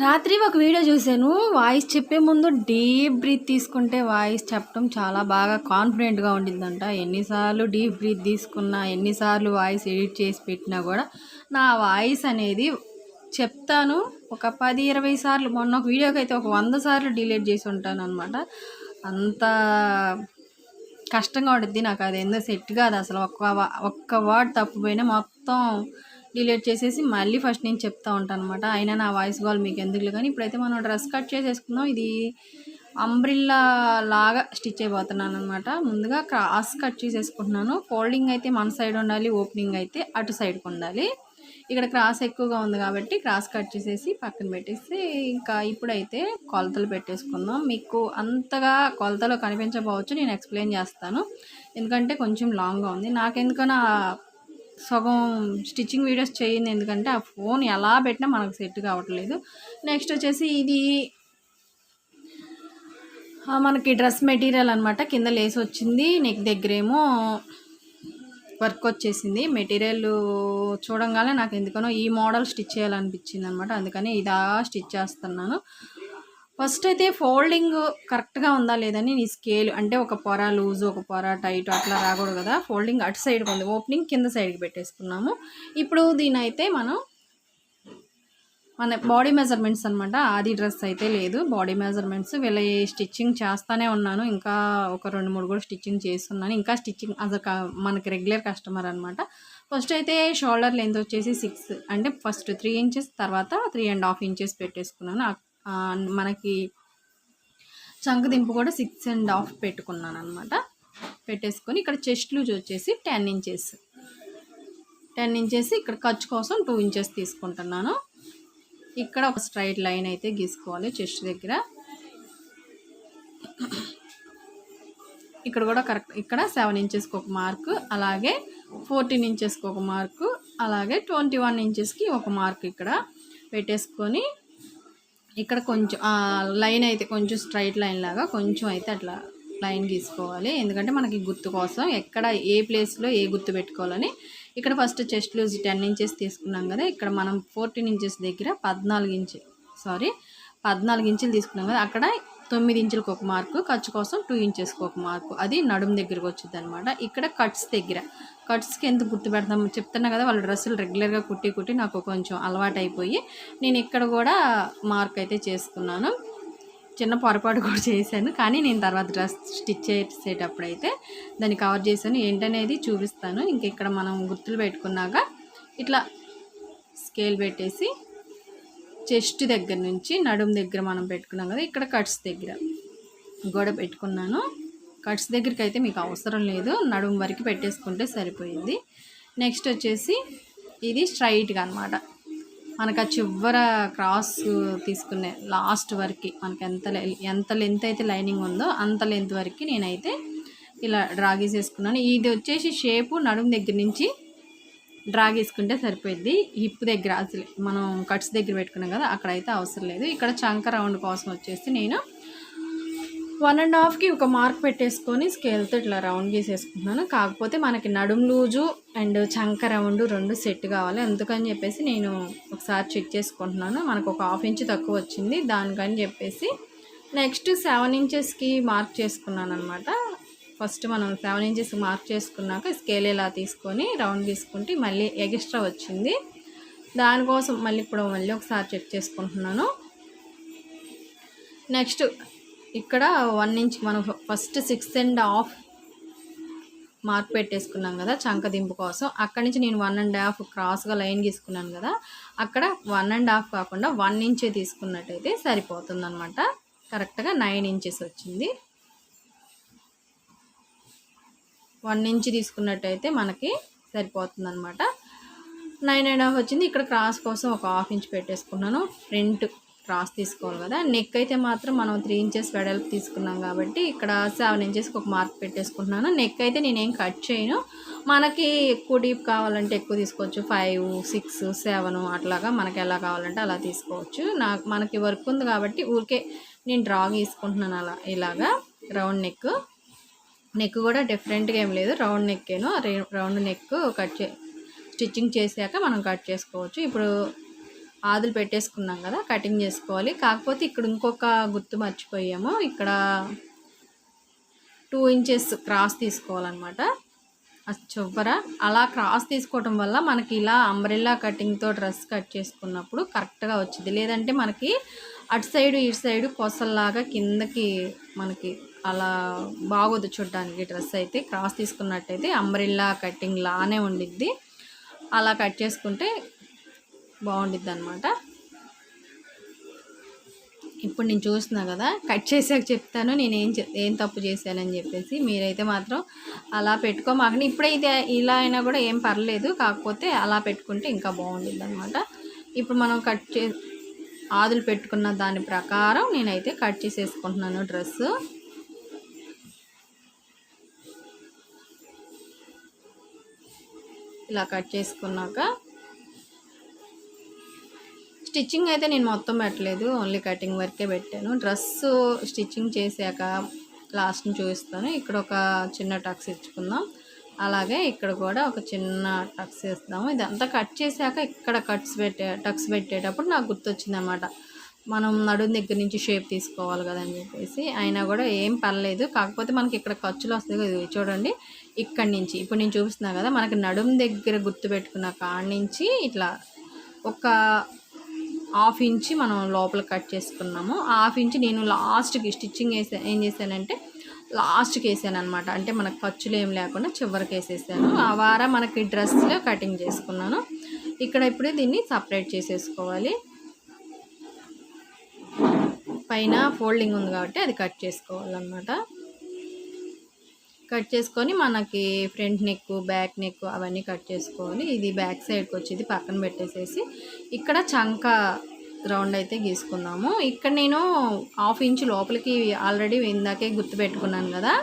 రాత్రి ఒక వీడియో చూశాను. వాయిస్ చెప్పే ముందు డీప్ బ్రీత్ తీసుకుంటే వాయిస్ చెప్పడం చాలా బాగా కాన్ఫిడెంట్గా ఉండిందంట ఎన్నిసార్లు డీప్ బ్రీత్ తీసుకున్నా ఎన్నిసార్లు వాయిస్ ఎడిట్ చేసి పెట్టినా కూడా నా వాయిస్ అనేది చెప్తాను. ఒక పది ఇరవై సార్లు మొన్న ఒక వీడియోకి అయితే ఒక వంద సార్లు డిలీట్ చేసి ఉంటాను అనమాట అంత కష్టంగా ఉంటుంది నాకు. అది ఎందుకు సెట్ కాదు అసలు. ఒక్క వా- ఒక్క వర్డ్ తప్పిపోయినా మొత్తం డిలీట్ చేసేసి మళ్ళీ ఫస్ట్ నేను చెప్తా ఉంటాను అనమాట అయినా నా వాయిస్ కాల్ మీకు ఎందుకు కానీ ఇప్పుడైతే మనం డ్రెస్ కట్ చేసేసుకుందాం. ఇది అంబ్రిల్లా లాగా స్టిచ్ అయిపోతున్నాను అనమాట ముందుగా క్రాస్ కట్ చేసేసుకుంటున్నాను. ఫోల్డింగ్ అయితే మన సైడ్ ఉండాలి ఓపెనింగ్ అయితే అటు సైడ్కి ఉండాలి. ఇక్కడ క్రాస్ ఎక్కువగా ఉంది కాబట్టి క్రాస్ కట్ చేసేసి పక్కన పెట్టేసి ఇంకా ఇప్పుడైతే కొలతలు పెట్టేసుకుందాం. మీకు అంతగా కొలతలు కనిపించకపోవచ్చు నేను ఎక్స్ప్లెయిన్ చేస్తాను. ఎందుకంటే కొంచెం లాంగ్గా ఉంది. నాకెందుకన్నా సగం స్టిచ్చింగ్ వీడియోస్ చేయండి ఎందుకంటే ఆ ఫోన్ ఎలా పెట్టినా మనకు సెట్ కావట్లేదు. నెక్స్ట్ వచ్చేసి ఇది మనకి డ్రెస్ మెటీరియల్ అనమాట కింద లేస్ వచ్చింది నెక్ దగ్గరేమో వర్క్ వచ్చేసింది. మెటీరియల్ చూడంగానే నాకు ఎందుకనో ఈ మోడల్ స్టిచ్ చేయాలనిపించింది అనమాట అందుకని ఇదా స్టిచ్ చేస్తున్నాను. ఫస్ట్ అయితే ఫోల్డింగ్ కరెక్ట్గా ఉందా లేదని నీ స్కేల్ అంటే ఒక పొర లూజ్ ఒక పొర టైట్ అట్లా రాకూడదు కదా. ఫోల్డింగ్ అటు సైడ్కి ఉంది ఓపెనింగ్ కింద సైడ్కి పెట్టేసుకున్నాము. ఇప్పుడు దీని అయితే మనం మన బాడీ మెజర్మెంట్స్ అనమాట ఆది డ్రెస్ అయితే లేదు. బాడీ మెజర్మెంట్స్ వీళ్ళ స్టిచ్చింగ్ చేస్తానే ఉన్నాను. ఇంకా ఒక రెండు మూడు కూడా స్టిచ్చింగ్ చేస్తున్నాను. ఇంకా స్టిచ్చింగ్ అసలు క- మనకి రెగ్యులర్ కస్టమర్ అనమాట ఫస్ట్ అయితే షోల్డర్ లెంత్ వచ్చేసి సిక్స్ అంటే ఫస్ట్ త్రీ ఇంచెస్ తర్వాత త్రీ అండ్ హాఫ్ ఇంచెస్ పెట్టేసుకున్నాను. మనకి చంక దింపు కూడా సిక్స్ అండ్ హాఫ్ పెట్టుకున్నాను అనమాట పెట్టేసుకొని ఇక్కడ చెస్ట్ లూజ్ వచ్చేసి టెన్ ఇంచెస్ టెన్ ఇంచెస్ ఇక్కడ ఖర్చు కోసం టూ ఇంచెస్ తీసుకుంటున్నాను. ఇక్కడ ఒక స్ట్రైట్ లైన్ అయితే గీసుకోవాలి చెస్ట్ దగ్గర. ఇక్కడ కూడా కరెక్ట్ ఇక్కడ సెవెన్ ఇంచెస్కి ఒక మార్కు అలాగే ఫోర్టీన్ ఇంచెస్కి ఒక మార్కు అలాగే ట్వంటీ వన్ ఇంచెస్కి ఒక మార్క్ ఇక్కడ పెట్టేసుకొని ఇక్కడ కొంచెం లైన్ అయితే కొంచెం స్ట్రైట్ లైన్ లాగా కొంచెం అయితే అట్లా లైన్ గీసుకోవాలి. ఎందుకంటే మనకి గుర్తు కోసం ఎక్కడ ఏ ప్లేస్లో ఏ గుర్తు పెట్టుకోవాలని ఇక్కడ first chest loose ten inches తీసుకున్నాం కదా ఇక్కడ మనం ఫోర్టీన్ ఇంచెస్ దగ్గర పద్నాలుగు ఇంచు సారీ పద్నాలుగు ఇంచులు తీసుకున్నాం కదా అక్కడ తొమ్మిది ఇంచులకు ఒక మార్కు ఖర్చు కోసం టూ ఇంచెస్కి ఒక మార్కు. అది నడుము దగ్గరకు వచ్చింది అనమాట ఇక్కడ కట్స్ దగ్గర. కట్స్కి ఎందుకు గుర్తు పెడతాం? చెప్తున్నా కదా వాళ్ళ డ్రెస్సులు రెగ్యులర్గా కుట్టి కుట్టి నాకు కొంచెం అలవాటు అయిపోయి నేను ఇక్కడ కూడా మార్క్ అయితే చేసుకున్నాను. చిన్న పొరపాటు కూడా చేశాను. కానీ నేను తర్వాత డ్రెస్ స్టిచ్ చేసేటప్పుడు అయితే దాన్ని కవర్ చేశాను. ఏంటనేది చూపిస్తాను. ఇంక ఇక్కడ మనం గుర్తులు పెట్టుకున్నాక ఇట్లా స్కేల్ పెట్టేసి చెస్ట్ దగ్గర నుంచి నడుము దగ్గర మనం పెట్టుకున్నాం కదా ఇక్కడ కట్స్ దగ్గర గోడ పెట్టుకున్నాను. కట్స్ దగ్గరికి అయితే మీకు అవసరం లేదు నడుము వరకు పెట్టేసుకుంటే సరిపోయింది. నెక్స్ట్ వచ్చేసి ఇది స్ట్రైట్గా అనమాట మనకు ఆ చివర క్రాస్ తీసుకునే లాస్ట్ వరకు మనకి ఎంత ఎంత లెంత్ అయితే లైనింగ్ ఉందో అంత లెంత్ వరకు నేనైతే ఇలా డ్రా గీసేసుకున్నాను. ఇది వచ్చేసి షేపు నడుము దగ్గర నుంచి డ్రా గీసుకుంటే సరిపోయింది హిప్ దగ్గర అసలు మనం కట్స్ దగ్గర పెట్టుకున్నాం కదా అక్కడ అయితే అవసరం లేదు. ఇక్కడ చంక రౌండ్ కోసం వచ్చేసి నేను వన్ అండ్ హాఫ్కి ఒక మార్క్ పెట్టేసుకొని స్కేల్తో ఇట్లా రౌండ్ గీసేసుకుంటున్నాను కాకపోతే మనకి నడుం లూజు అండ్ చంక రౌండ్ రెండు సెట్ కావాలి. అందుకని చెప్పేసి నేను ఒకసారి చెక్ చేసుకుంటున్నాను. మనకు ఒక హాఫ్ ఇంచ్ తక్కువ వచ్చింది. దానికని చెప్పేసి నెక్స్ట్ సెవెన్ ఇంచెస్కి మార్క్ చేసుకున్నాను అనమాట ఫస్ట్ మనం సెవెన్ ఇంచెస్ మార్క్ చేసుకున్నాక స్కేల్ ఇలా తీసుకొని రౌండ్ తీసుకుంటే మళ్ళీ ఎగిస్ట్రా వచ్చింది. దానికోసం మళ్ళీ ఇప్పుడు మళ్ళీ ఒకసారి చెక్ చేసుకుంటున్నాను. నెక్స్ట్ ఇక్కడ వన్ ఇంచ్ మనం first six and half mark పెట్టేసుకున్నాం కదా చంక దింపు కోసం. అక్కడి నుంచి నేను వన్ అండ్ హాఫ్ క్రాస్గా లైన్ గీసుకున్నాను కదా. అక్కడ వన్ అండ్ హాఫ్ కాకుండా వన్ ఇంచే తీసుకున్నట్టయితే సరిపోతుంది అనమాట కరెక్ట్గా నైన్ ఇంచెస్ వచ్చింది. వన్ ఇంచ్ తీసుకున్నట్టయితే మనకి సరిపోతుంది అనమాట నైన్ అండ్ హాఫ్ వచ్చింది. ఇక్కడ క్రాస్ కోసం ఒక హాఫ్ ఇంచ్ పెట్టేసుకున్నాను. ఫ్రంట్ క్రాస్ తీసుకోవాలి కదా. నెక్ అయితే మాత్రం మనం త్రీ ఇంచెస్ వెడల్పు తీసుకున్నాం కాబట్టి ఇక్కడ సెవెన్ ఇంచెస్కి ఒక మార్క్ పెట్టేసుకుంటున్నాను. నెక్ అయితే నేనేం కట్ చేయను. మనకి ఎక్కువ డీప్ కావాలంటే ఎక్కువ తీసుకోవచ్చు. ఫైవ్ సిక్స్ సెవెన్ అట్లాగా మనకి ఎలా కావాలంటే అలా తీసుకోవచ్చు. నాకు మనకి వర్క్ ఉంది కాబట్టి ఊరికే నేను డ్రా తీసుకుంటున్నాను అలా ఇలాగా. రౌండ్ నెక్ నెక్ కూడా డిఫరెంట్గా ఏం లేదు. రౌండ్ నెక్కేను. రౌండ్ నెక్ కట్ చే స్టిచ్చింగ్ చేశాక మనం కట్ చేసుకోవచ్చు. ఇప్పుడు ఆదులు పెట్టేసుకున్నాం కదా కటింగ్ చేసుకోవాలి. కాకపోతే ఇక్కడ ఇంకొక గుర్తు మర్చిపోయాము. ఇక్కడ టూ ఇంచెస్ క్రాస్ తీసుకోవాలన్నమాట. చివర అలా క్రాస్ తీసుకోవటం వల్ల మనకి ఇలా అంబ్రెల్లా కటింగ్తో డ్రెస్ కట్ చేసుకున్నప్పుడు కరెక్ట్గా వచ్చింది లేదంటే మనకి అటు సైడు ఇటు సైడు కొసల్లాగా కిందకి మనకి అలా బాగోదు చూడడానికి డ్రెస్ అయితే క్రాస్ తీసుకున్నట్టయితే అంబ్రెల్లా కటింగ్ లానే ఉండిద్ది. అలా కట్ చేసుకుంటే బాగుండిద్ది అనమాట ఇప్పుడు నేను చూస్తున్నా కదా కట్ చేసాక చెప్తాను నేను ఏం ఏం తప్పు చేశానని చెప్పేసి. మీరైతే మాత్రం అలా పెట్టుకోమాకండి. ఇప్పుడైతే ఇలా అయినా కూడా ఏం పర్లేదు కాకపోతే అలా పెట్టుకుంటే ఇంకా బాగుండిద్ది అనమాట ఇప్పుడు మనం కట్ చే ఆదులు పెట్టుకున్న దాని ప్రకారం నేనైతే కట్ చేసేసుకుంటున్నాను డ్రెస్సు. ఇలా కట్ చేసుకున్నాక స్టిచ్చింగ్ అయితే నేను మొత్తం పెట్టలేదు ఓన్లీ కటింగ్ వరకే పెట్టాను. డ్రెస్ స్టిచ్చింగ్ చేశాక లాస్ట్ని చూపిస్తాను. ఇక్కడ ఒక చిన్న టక్స్ ఇచ్చుకుందాం. అలాగే ఇక్కడ కూడా ఒక చిన్న టక్స్ వేస్తాము. ఇదంతా కట్ చేశాక ఇక్కడ కట్స్ పెట్టే టక్స్ పెట్టేటప్పుడు నాకు గుర్తొచ్చిందన్నమాట. మనం నడుం దగ్గర నుంచి షేప్ తీసుకోవాలి కదని చెప్పేసి అయినా కూడా ఏం పర్లేదు. కాకపోతే మనకి ఇక్కడ ఖర్చులు వస్తుంది కదా. చూడండి. ఇక్కడి నుంచి. ఇప్పుడు నేను చూపిస్తున్నా కదా మనకి నడుం దగ్గర గుర్తు పెట్టుకున్న కాడి నుంచి ఇట్లా ఒక హాఫ్ ఇంచి మనం లోపల కట్ చేసుకున్నాము. హాఫ్ ఇంచి నేను లాస్ట్కి స్టిచ్చింగ్ వేసా ఏం చేశానంటే లాస్ట్కి వేసాను అనమాట అంటే మనకు ఖర్చులు ఏం లేకుండా చివరికి వేసేసాను. ఆ వార మనకి డ్రెస్లో కటింగ్ చేసుకున్నాను. ఇక్కడ ఇప్పుడే దీన్ని సపరేట్ చేసేసుకోవాలి. పైన ఫోల్డింగ్ ఉంది కాబట్టి అది కట్ చేసుకోవాలన్నమాట. కట్ చేసుకొని మనకి ఫ్రంట్ నెక్ బ్యాక్ నెక్ అవన్నీ కట్ చేసుకోవాలి. ఇది బ్యాక్ సైడ్కి వచ్చేది పక్కన పెట్టేసేసి ఇక్కడ చంక రౌండ్ అయితే గీసుకున్నాము. ఇక్కడ నేను హాఫ్ ఇంచ్ లోపలికి ఆల్రెడీ ఇందాకే గుర్తు పెట్టుకున్నాను కదా.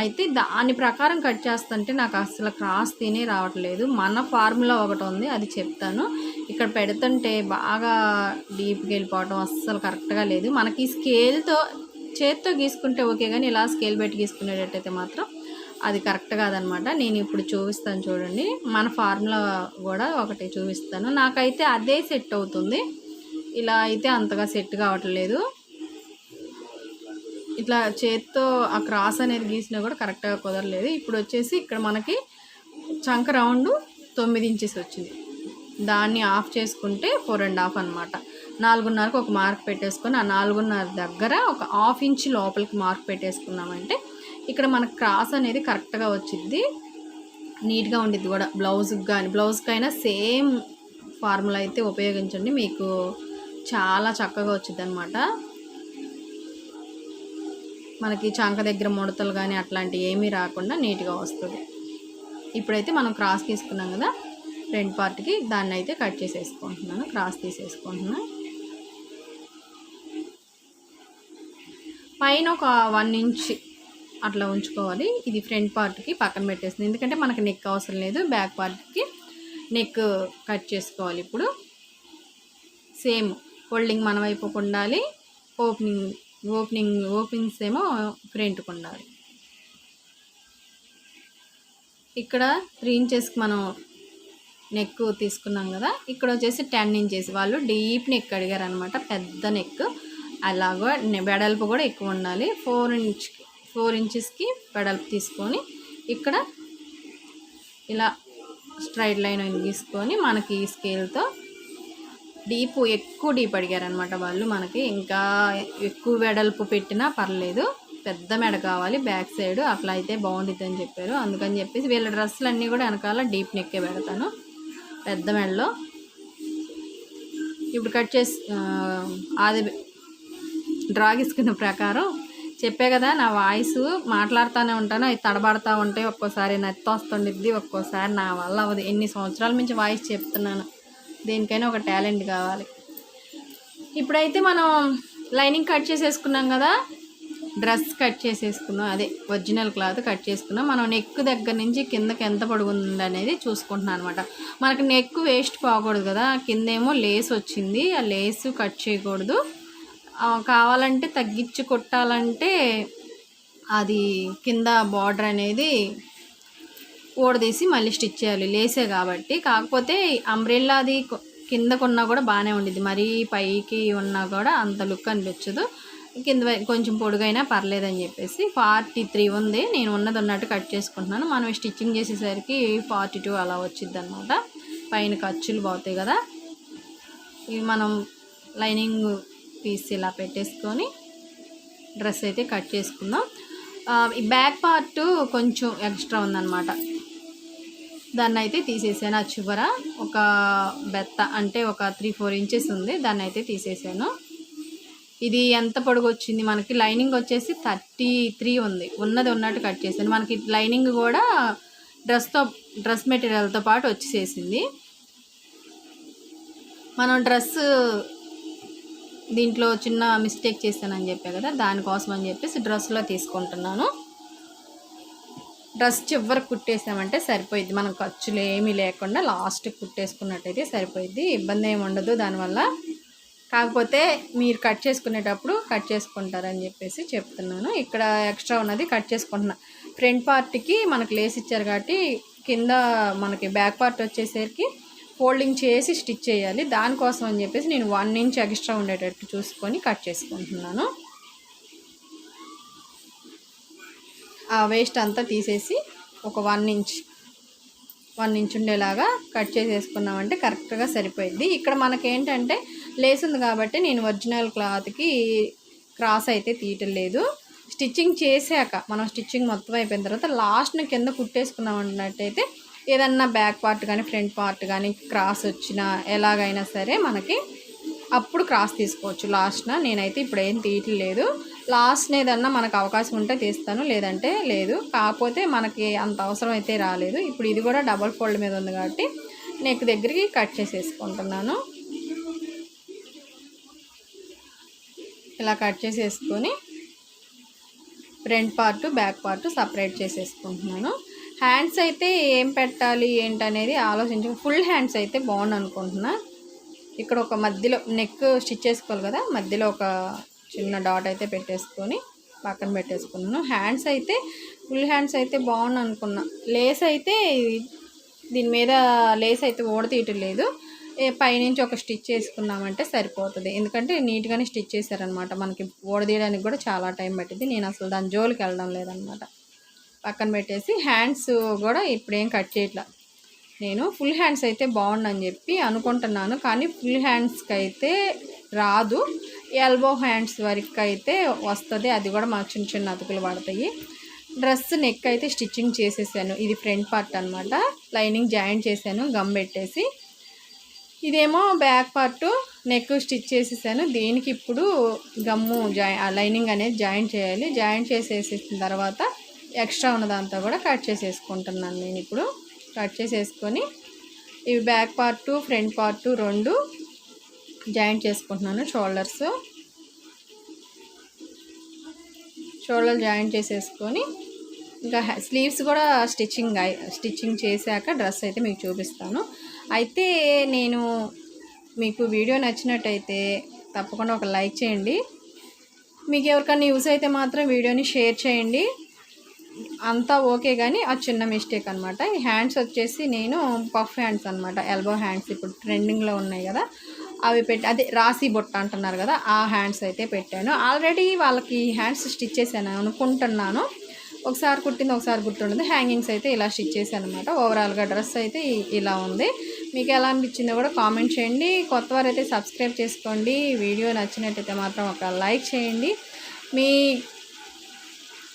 అయితే దాని ప్రకారం కట్ చేస్తుంటే నాకు అసలు క్రాస్ తినే రావట్లేదు. మన ఫార్ములా ఒకటి ఉంది అది చెప్తాను. ఇక్కడ పెడుతుంటే బాగా డీప్కి వెళ్ళిపోవటం అస్సలు కరెక్ట్గా లేదు. మనకి స్కేల్తో చేత్తో గీసుకుంటే ఓకే కానీ ఇలా స్కేల్ పెట్టి గీసుకునేటట్టయితే మాత్రం అది కరెక్ట్ కాదనమాట. నేను ఇప్పుడు చూపిస్తాను చూడండి. మన ఫార్ములా కూడా ఒకటి చూపిస్తాను. నాకైతే అదే సెట్ అవుతుంది. ఇలా అయితే అంతగా సెట్ కావట్లేదు. ఇట్లా చేత్తో ఆ క్రాస్ అనేది గీసినా కూడా కరెక్ట్గా కుదరలేదు. ఇప్పుడు వచ్చేసి ఇక్కడ మనకి చంక రౌండ్ తొమ్మిది ఇంచెస్ వచ్చింది. దాన్ని ఆఫ్ చేసుకుంటే ఫోర్ అండ్ హాఫ్ అనమాట నాలుగున్నరకు ఒక మార్క్ పెట్టేసుకొని ఆ నాలుగున్నర దగ్గర ఒక హాఫ్ ఇంచ్ లోపలికి మార్క్ పెట్టేసుకున్నామంటే ఇక్కడ మనకు క్రాస్ అనేది కరెక్ట్గా వచ్చింది. నీట్గా ఉండిద్ది కూడా. బ్లౌజ్కి కానీ బ్లౌజ్కి అయినా సేమ్ ఫార్ములా అయితే ఉపయోగించండి. మీకు చాలా చక్కగా వచ్చింది అనమాట మనకి చంక దగ్గర ముడతలు కానీ అట్లాంటివి ఏమీ రాకుండా నీట్గా వస్తుంది. ఇప్పుడైతే మనం క్రాస్ తీసుకున్నాం కదా ఫ్రంట్ పార్ట్కి దాన్ని అయితే కట్ చేసేసుకుంటున్నాను క్రాస్ తీసేసుకుంటున్నాను. పైన ఒక వన్ ఇంచ్ అట్లా ఉంచుకోవాలి. ఇది ఫ్రంట్ పార్ట్కి పక్కన పెట్టేస్తుంది. ఎందుకంటే మనకి నెక్ అవసరం లేదు. బ్యాక్ పార్ట్కి నెక్ కట్ చేసుకోవాలి ఇప్పుడు. సేమ్ ఫోల్డింగ్ మన వైపుకు ఉండాలి. ఓపెనింగ్ ఓపెనింగ్ ఓపెనింగ్స్ ఏమో ఫ్రంట్కి ఉండాలి ఇక్కడ త్రీ ఇంచెస్కి మనం నెక్ తీసుకున్నాం కదా ఇక్కడ వచ్చేసి టెన్ ఇంచెస్. వాళ్ళు డీప్ నెక్ అడిగారు అనమాట పెద్ద నెక్. అలాగో నె- వెడల్పు కూడా ఎక్కువ ఉండాలి ఫోర్ ఇంచ్ ఫోర్ ఇంచెస్కి వెడల్పు తీసుకొని ఇక్కడ ఇలా స్ట్రైట్ లైన్ తీసుకొని మనకి ఈ స్కేల్తో డీప్ ఎక్కువ డీప్ అడిగారనమాట వాళ్ళు మనకి. ఇంకా ఎక్కువ వెడల్పు పెట్టినా పర్లేదు. పెద్ద మెడ కావాలి బ్యాక్ సైడ్. అట్లా అయితే బాగుంటుంది అని చెప్పారు. అందుకని చెప్పేసి వీళ్ళ డ్రెస్సులు అన్నీ కూడా వెనకాల డీప్ నెక్కే పెడతాను. పెద్ద మెడలో. ఇప్పుడు కట్ చేసి అది డ్రా గీసుకున్న ప్రకారం చెప్పే కదా నా వాయిస్ మాట్లాడుతూనే ఉంటాను అవి తడబడతా ఉంటాయి ఒక్కోసారి నత్తి వస్తుండిద్ది ఒక్కోసారి నా వల్ల అవ్వదు. ఎన్ని సంవత్సరాల నుంచి వాయిస్ చెప్తున్నాను. దేనికైనా ఒక టాలెంట్ కావాలి. ఇప్పుడైతే మనం లైనింగ్ కట్ చేసేసుకున్నాం కదా? డ్రెస్ కట్ చేసేసుకున్నాం. అదే ఒరిజినల్ క్లాత్ కట్ చేసుకున్నాం. మనం నెక్ దగ్గర నుంచి కిందకి ఎంత పొడుగుంది అనేది చూసుకుంటున్నాం అనమాట మనకి నెక్ వేస్ట్ పోకూడదు కదా? కిందేమో లేస్ వచ్చింది. ఆ లేస్ కట్ చేయకూడదు. కావాలంటే తగ్గించి కొట్టాలంటే అది కింద బార్డర్ అనేది ఊడదీసి మళ్ళీ స్టిచ్ చేయాలి. లేసే కాబట్టి. కాకపోతే అంబ్రెల్లాది అది కిందకున్నా కూడా బాగానే ఉండిద్ది. మరీ పైకి ఉన్నా కూడా అంత లుక్ అనిపించదు. కింద కొంచెం పొడుగైనా పర్లేదని చెప్పేసి ఫార్టీ త్రీ ఉంది. నేను ఉన్నది ఉన్నట్టు కట్ చేసుకుంటున్నాను. మనం స్టిచ్చింగ్ చేసేసరికి ఫార్టీ టూ అలా వచ్చింది అనమాట పైన ఖర్చులు పోతాయి కదా. ఇవి మనం లైనింగ్ పీస్ ఇలా పెట్టేసుకొని డ్రెస్ అయితే కట్ చేసుకుందాం. ఈ బ్యాక్ పార్ట్ కొంచెం ఎక్స్ట్రా ఉందన్నమాట దాన్ని అయితే తీసేసాను. ఆ చివర ఒక బెత్త అంటే ఒక త్రీ ఫోర్ ఇంచెస్ ఉంది. దాన్ని అయితే తీసేసాను. ఇది ఎంత పొడుగు వచ్చింది మనకి లైనింగ్ వచ్చేసి థర్టీ త్రీ ఉంది. ఉన్నది ఉన్నట్టు కట్ చేశాను. మనకి లైనింగ్ కూడా డ్రెస్తో డ్రెస్ మెటీరియల్తో పాటు వచ్చేసేసింది మనం డ్రెస్ దీంట్లో చిన్న మిస్టేక్ చేశానని చెప్పా కదా దానికోసం అని చెప్పేసి డ్రెస్లో తీసుకుంటున్నాను. డ్రెస్ చివరి కుట్టేసామంటే సరిపోయిద్ది. మనం ఖర్చులు ఏమీ లేకుండా లాస్ట్కి కుట్టేసుకున్నట్టయితే సరిపోయిద్ది. ఇబ్బంది ఏమి ఉండదు దానివల్ల. కాకపోతే మీరు కట్ చేసుకునేటప్పుడు కట్ చేసుకుంటారని చెప్పేసి చెప్తున్నాను. ఇక్కడ ఎక్స్ట్రా ఉన్నది కట్ చేసుకుంటున్నా. ఫ్రంట్ పార్ట్కి మనకు లేస్ ఇచ్చారు కాబట్టి కింద మనకి బ్యాక్ పార్ట్ వచ్చేసరికి ఫోల్డింగ్ చేసి స్టిచ్ చేయాలి. దానికోసం అని చెప్పేసి నేను వన్ ఇంచ్ ఎక్స్ట్రా ఉండేటట్టు చూసుకొని కట్ చేసుకుంటున్నాను. ఆ వేస్ట్ అంతా తీసేసి ఒక వన్ ఇంచ్ వన్ ఇంచ్ ఉండేలాగా కట్ చేసేసుకున్నామంటే కరెక్ట్గా సరిపోయింది. ఇక్కడ మనకేంటంటే ఏంటంటే ఉంది కాబట్టి నేను ఒరిజినల్ క్లాత్కి క్రాస్ అయితే తీయటం లేదు. స్టిచ్చింగ్ చేశాక మనం స్టిచ్చింగ్ మొత్తం అయిపోయిన తర్వాత లాస్ట్ని కింద కుట్టేసుకున్నాం అన్నట్టయితే ఏదన్నా బ్యాక్ పార్ట్ కానీ ఫ్రంట్ పార్ట్ కానీ క్రాస్ వచ్చినా ఎలాగైనా సరే మనకి అప్పుడు క్రాస్ తీసుకోవచ్చు. లాస్ట్న నేనైతే ఇప్పుడు ఏం తీయట్లేదు లాస్ట్ ఏదన్నా మనకు అవకాశం ఉంటే తీస్తాను లేదంటే లేదు. కాకపోతే మనకి అంత అవసరం అయితే రాలేదు. ఇప్పుడు ఇది కూడా డబల్ ఫోల్డ్ మీద ఉంది కాబట్టి నెక్ దగ్గరికి కట్ చేసేసుకుంటున్నాను. ఇలా కట్ చేసేసుకొని front part back part separate చేసేసుకుంటున్నాను. హ్యాండ్స్ అయితే ఏం పెట్టాలి ఏంటనేది ఆలోచించి. ఫుల్ హ్యాండ్స్ అయితే బాగుండు అనుకుంటున్నా ఇక్కడ ఒక మధ్యలో నెక్ స్టిచ్ చేసుకోవాలి కదా మధ్యలో ఒక చిన్న డాట్ అయితే పెట్టేసుకొని పక్కన పెట్టేసుకున్నాను. హ్యాండ్స్ అయితే ఫుల్ హ్యాండ్స్ అయితే బాగుంది అనుకున్నా. లేస్ అయితే దీని మీద లేస్ అయితే ఓడతీయటం లేదు ఏ పైనుంచి ఒక స్టిచ్ చేసుకున్నామంటే సరిపోతుంది. ఎందుకంటే నీట్గానే స్టిచ్ చేశారనమాట. మనకి ఓడదీయడానికి కూడా చాలా టైం పట్టింది నేను అసలు దాని జోలికి వెళ్ళడం లేదనమాట. పక్కన పెట్టేసి హ్యాండ్స్ కూడా ఇప్పుడేం కట్ చేయట్లా. నేను ఫుల్ హ్యాండ్స్ అయితే బాగుండని చెప్పి అనుకుంటున్నాను. కానీ ఫుల్ హ్యాండ్స్కి అయితే రాదు. ఎల్బో హ్యాండ్స్ వరకు అయితే వస్తుంది. అది కూడా మాకు చిన్న చిన్న అతుకులు పడతాయి. డ్రెస్ నెక్ అయితే స్టిచ్చింగ్ చేసేసాను. ఇది ఫ్రంట్ పార్ట్ అనమాట లైనింగ్ జాయింట్ చేశాను గమ్ పెట్టేసి. ఇదేమో బ్యాక్ పార్ట్ నెక్ స్టిచ్ చేసేసాను. దీనికి ఇప్పుడు గమ్ము జాయి ఆ లైనింగ్ అనేది జాయింట్ చేయాలి. జాయింట్ చేసేసిన తర్వాత ఎక్స్ట్రా ఉన్నదంతా కూడా కట్ చేసేసుకుంటున్నాను నేను ఇప్పుడు. కట్ చేసేసుకొని ఇవి బ్యాక్ పార్ట్ ఫ్రంట్ పార్ట్ రెండు జాయింట్ చేసుకుంటున్నాను షోల్డర్స్. షోల్డర్ జాయింట్ చేసేసుకొని ఇంకా స్లీవ్స్ కూడా స్టిచ్చింగ్ స్టిచ్చింగ్ చేశాక డ్రెస్ అయితే మీకు చూపిస్తాను. అయితే నేను మీకు వీడియో నచ్చినట్టయితే తప్పకుండా ఒక లైక్ చేయండి. మీకు ఎవరికైనా యూస్ అయితే మాత్రం వీడియోని షేర్ చేయండి. అంతా ఓకే కానీ ఆ చిన్న మిస్టేక్ అనమాట ఈ హ్యాండ్స్ వచ్చేసి నేను పఫ్ హ్యాండ్స్ అనమాట ఎల్బో హ్యాండ్స్ ఇప్పుడు ట్రెండింగ్లో ఉన్నాయి కదా. అవి పెట్టి అదే రాసి బొట్ట అంటున్నారు కదా ఆ హ్యాండ్స్ అయితే పెట్టాను. ఆల్రెడీ వాళ్ళకి హ్యాండ్స్ స్టిచ్ చేశాను అనుకుంటున్నాను. ఒకసారి కుట్టింది ఒకసారి గుర్తుండదు. హ్యాంగింగ్స్ అయితే ఇలా స్టిచ్ చేశాను అనమాట ఓవరాల్గా డ్రెస్ అయితే ఇలా ఉంది. మీకు ఎలా అనిపించిందో కూడా కామెంట్ చేయండి. కొత్త వారు అయితే సబ్స్క్రైబ్ చేసుకోండి. వీడియో నచ్చినట్టయితే మాత్రం ఒక లైక్ చేయండి. మీ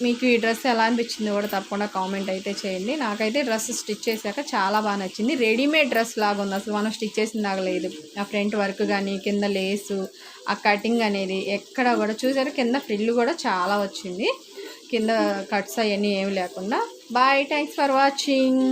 మీకు ఈ డ్రెస్ ఎలా అనిపించిందో కూడా తప్పకుండా కామెంట్ అయితే చేయండి. నాకైతే డ్రెస్ స్టిచ్ చేశాక చాలా బాగా నచ్చింది. రెడీమేడ్ డ్రెస్ లాగా ఉంది. అసలు మనం స్టిచ్ చేసిన లాగా లేదు. ఆ ఫ్రంట్ వర్క్ కానీ కింద లేసు ఆ కటింగ్ అనేది ఎక్కడ కూడా చూసారు? కింద ఫ్రిల్ కూడా చాలా వచ్చింది. కింద కట్స్ అవన్నీ ఏమి లేకుండా. బాయ్. Thanks for watching.